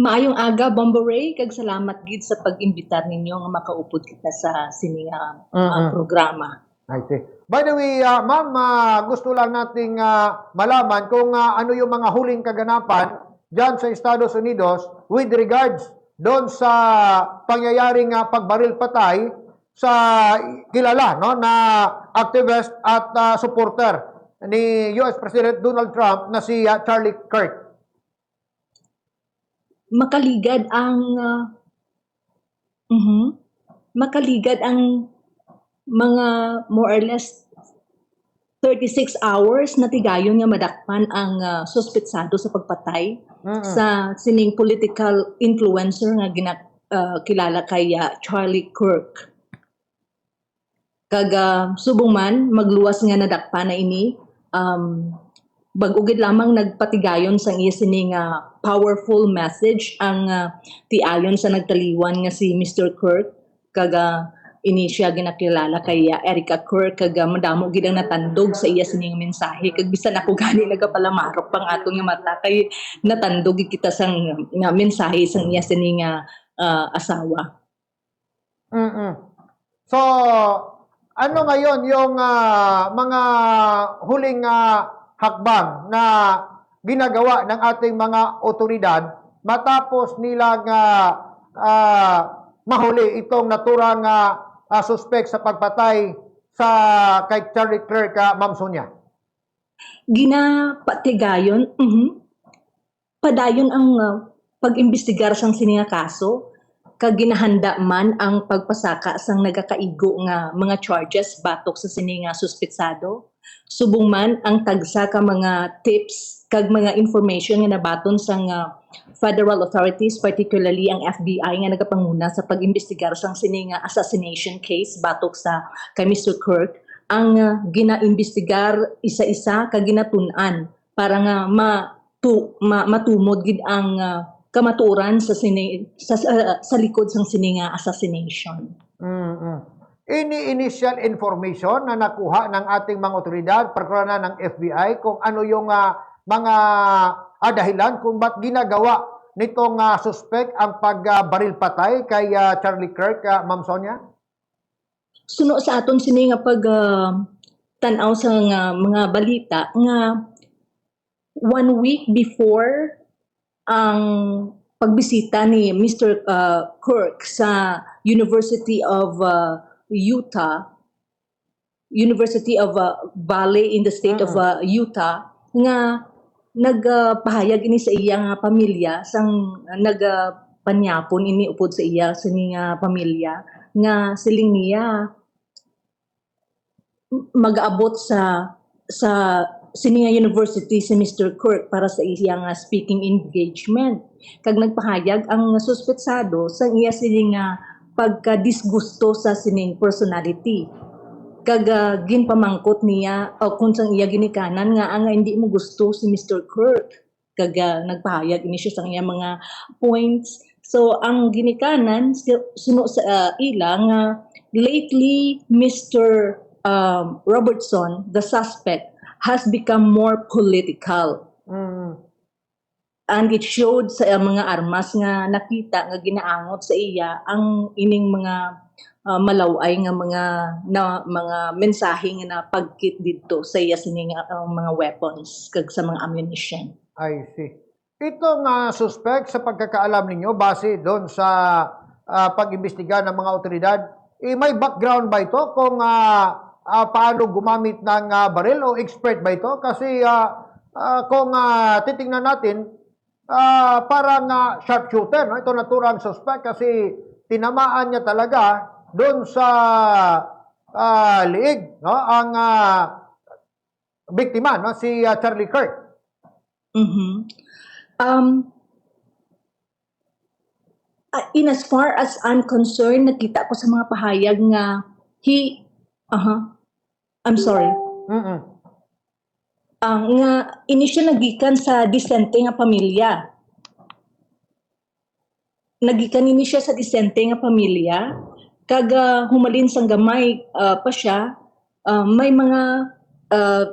Maayong aga, Bombo Ray, kag salamat gid sa pag-imbitar ninyo nga makaupod kita sa sining ah, ah, Mhm. programa. I see. By the way, ah, ma'am, ah, gusto lang nating ah, malaman kung ah, ano yung mga huling kaganapan dyan sa Estados Unidos with regards doon sa pangyayaring ah, pagbaril patay sa kilala no na activist at ah, supporter ni US President Donald Trump na si ah, Charlie Kirk. Makaligad ang ah, mhm, makaligad ang mga more or less 36 hours na tigayon nga madakpan ang ah, suspetsado sa pagpatay Mm-mm. sa sining political influencer nga gina, ah, kilala kay ah, Charlie Kirk. Kaga subong man magluwas nga nadakpan na ini um, bagugid lamang nagpatigayon sang iya sining ah, powerful message ang ah, tiayon sa nagtaliwan nga si Mr. Kirk kaga ini siya ginakilala kay ah, Erica Kirk kaga madamo gid ang natandog sa iya sining mensahe kag bisan ako gani nagapalamarok pang atong nga mata kay natandog kita sang nga mensahe sang iya sining ah, ah, asawa. mm So, ano ngayon yung ah, mga huling ah, hakbang na ginagawa ng ating mga otoridad matapos nilang ah, ah, mahuli itong naturang ah, ah, suspect sa pagpatay sa kay Charlie Clerk, ah, Ma'am Sonia? ginapatigayon, mhm. padayon ang uh, pag-imbestigar sang sininga kaso, kag ginahanda man ang pagpasaka sang nagakaigo nga mga charges batok sa sininga suspetsado. Subong man ang tagsa ka mga tips kag mga information nga nabaton sang uh, federal authorities, particularly ang FBI nga nagapanguna sa pag-imbestigar sang sininga assassination case batok sa kay Mr. Kirk ang uh, ginaimbestigar isa-isa kag ginatun-an para nga ma, tu, ma matumod gid ang uh, kamatuoran sa sini, sa, sa, sa likod sang sininga assassination. mm Ini initial information na nakuha ng ating mga otoridad, na ng FBI, kung ano yung ah, mga ah, dahilan kung ba't ginagawa nitong ah, suspect ang pagbaril patay kay ah, Charlie Kirk, ah, Ma'am Sonia? Suno sa aton sini nga pag uh, tanaw sa nga mga balita nga one week before ang pagbisita ni Mr. uh, Kirk sa University of uh, Utah University of uh, Valley in the state of uh, Utah nga nagpahayag ini sa iya nga pamilya sang nagpanyapon ini upod sa iya sa nga pamilya nga siling niya mag-abot sa sa sininga university si Mr. Kirk para sa iyang nga speaking engagement kag nagpahayag ang suspetsado sa iya sining nga pagka-disgusto sa sining personality kag uh, ginpamangkot niya o kung sang iya ginikanan nga ang hindi mo gusto si Mr. Kirk kag uh, nagpahayag ini siya sa iya mga points so ang ginikanan suno sa uh, ila nga lately Mr. um, Robertson the suspect has become more political Mm. And it showed sa uh, mga armas nga nakita nga ginaangot sa iya ang ining mga uh, malaway nga mga na mga mensahe nga napagkit didto sa iya sining uh, mga weapons kag sa mga ammunition. I see. Itong ah, suspect sa pagkakaalam ninyo, base doon sa ah, pag-imbestiga ng mga otoridad, eh, may background ba ito kung ah, ah, paano gumamit ng ah, baril o expert ba ito? Kasi ah, ah, kung ah, titingnan natin, ah, parang ah, sharpshooter, no? ito naturang suspect kasi tinamaan niya talaga doon sa ah, liig, no? ang ah, biktima, no? si ah, Charlie Kirk. Mhm. Um uh, in as far as I'm concerned, nakita ko sa mga pahayag nga he aha I'm sorry. Mm-mm. Ang nga ini siya nagikan sa disente nga pamilya. Nagikan ini siya sa disente nga pamilya kag ah, humalin sang gamay ah, pa siya ah, may mga ah,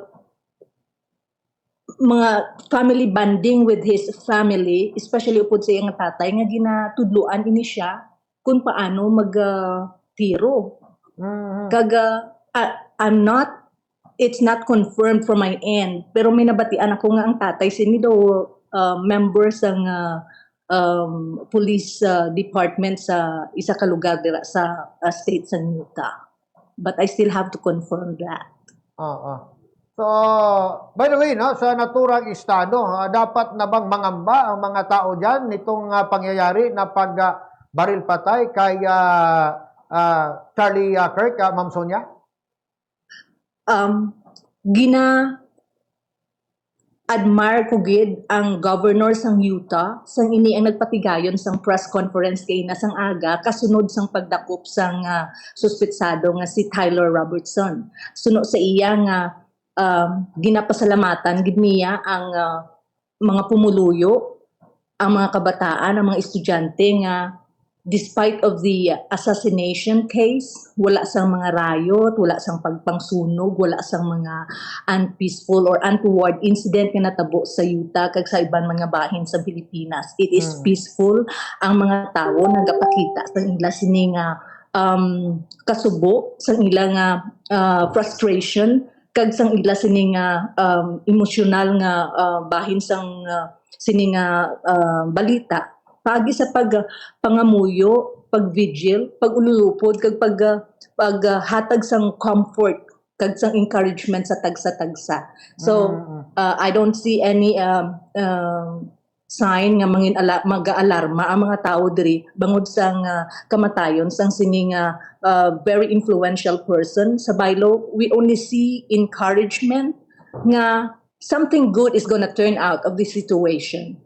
mga family bonding with his family, especially upod sa iyang tatay, nga ginatudluan ini siya kung paano mag-tiro. Mhm. Kaga, I- I'm not, it's not confirmed from my end, pero may nabatian ako nga ang tatay, sini daw uh, member sa nga, um, police uh, department sa isa ka lugar dira sa uh, state sa Utah. But I still have to confirm that. Oo. So, by the way, no, sa naturang estado, ah, dapat na bang mangamba ang mga tao dyan nitong ah, pangyayari na pag ah, baril patay kay ah, ah, Charlie ah, Kirk, ah, Ma'am Sonia? Um, gina admire ko gid ang governor sang Utah sang ini ang nagpatigayon sang press conference kay na sang aga kasunod sang pagdakop sang uh, suspetsado nga si Tyler Robertson. Suno sa iya nga um, ginapasalamatan gid niya ang uh, mga pumuluyo ang mga kabataan ang mga estudyante nga despite of the assassination case, wala sang mga riot, wala sang pagpangsunog, wala sang mga unpeaceful or untoward incident nga natabo sa Utah kag sa ibang mga bahin sa Pilipinas. It is Mm. peaceful ang mga tawo nagapakita sa ila sini nga um, kasubo sa ila nga uh, frustration kag sang ila sini nga um, emosyonal nga uh, bahin sang uh, sini nga uh, balita pagi sa pag pangamuyo, pag-vigil, pag-ululupod, kag pag, pag uh, hatag sang comfort, kag sang encouragement sa tagsa-tagsa. So, uh, I don't see any um, um, sign nga mangin ala, mag-aalarma ang mga tao diri bangod sang uh, kamatayon sang sining uh, uh, very influential person sa Bailo we only see encouragement nga something good is gonna turn out of this situation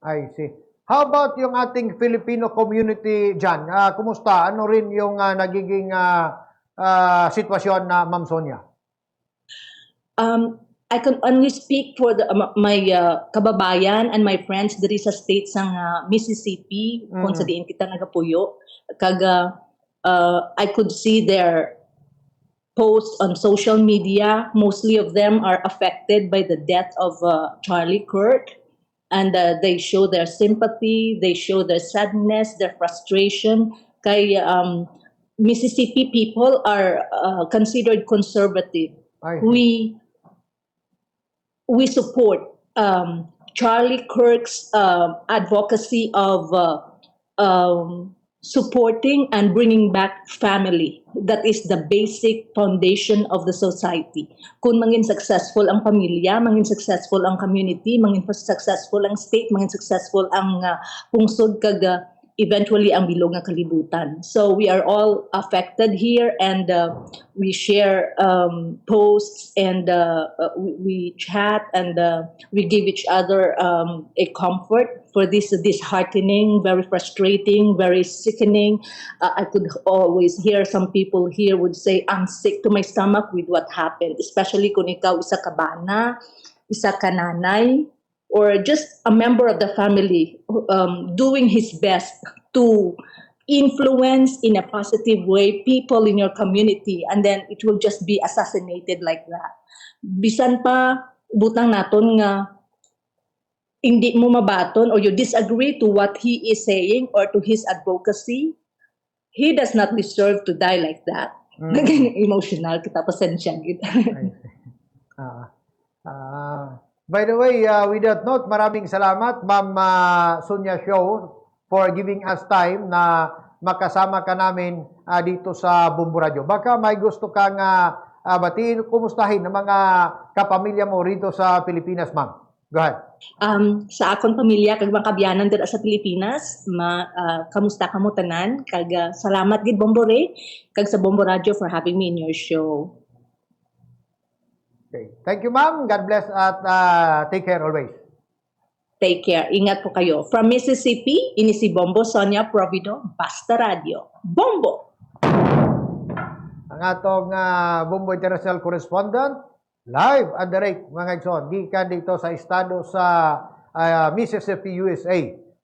I see. How about yung ating Filipino community dyan? Ah, kumusta? Ano rin yung ah, nagiging ah, ah, sitwasyon na Ma'am Sonia? Um, I can only speak for the, um, my uh, kababayan and my friends diri sa state sang uh, Mississippi kung Mhm. sa diin kita nagapuyo kaga uh, I could see their posts on social media mostly of them are affected by the death of uh, Charlie Kirk and uh, they show their sympathy they show their sadness their frustration. Kay um, Mississippi people are uh, considered conservative. Ay, we we support um, Charlie Kirk's um advocacy of uh, um, supporting and bringing back family. That is the basic foundation of the society. Kung mangin successful ang pamilya, mangin successful ang community, mangin successful ang state, mangin successful ang uh, pungsod kag uh, eventually ang bilog nga kalibutan. So we are all affected here and uh, we share um, posts and uh, uh, we, chat and uh, we give each other um, a comfort for this disheartening, very frustrating, very sickening. Uh, I could always hear some people here would say, I'm sick to my stomach with what happened, especially kung ikaw isa ka bana, isa ka or just a member of the family um, doing his best to influence in a positive way people in your community and then it will just be assassinated like that. Bisan pa butang naton nga hindi mo mabaton or you disagree to what he is saying or to his advocacy, he does not deserve to die like that. Mm. Naging emotional kita pasensya. I. Ah, ah. By the way, uh, with that note, maraming salamat, Ma'am ah, Sonia Show, for giving us time na makasama ka namin ah, dito sa Bumbu Radio. Baka may gusto kang uh, batiin, kumustahin ng mga kapamilya mo rito sa Pilipinas, ma'am. Go ahead. um, sa akong pamilya kag mga kabyanan dira sa Pilipinas ma ah, kamusta kamo tanan kag ah, salamat gid Bombore kag sa Bombo Radio for having me in your show Okay. Thank you, ma'am. God bless at ah, take care always. take care ingat po kayo from Mississippi ini si Bombo Sonia Provido Basta Radio Bombo ang atong uh, Bumbu International Correspondent, live at the rate, mga igsoon, di ka dito sa estado sa ah, Mississippi, USA.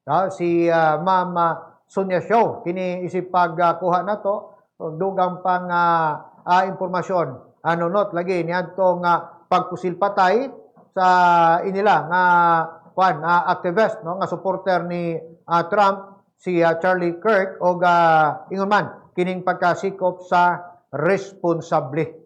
No? Si ah, Ma'am ah, Sonia Show, kini isip pagkuha na to, ug dugang pang ah, ah, impormasyon. Ano not, lagi, niyan tong ah, pagpusil patay sa inila nga kwan nga activist no nga supporter ni ah, Trump si ah, Charlie Kirk o ingon man kining pagkasikop sa responsable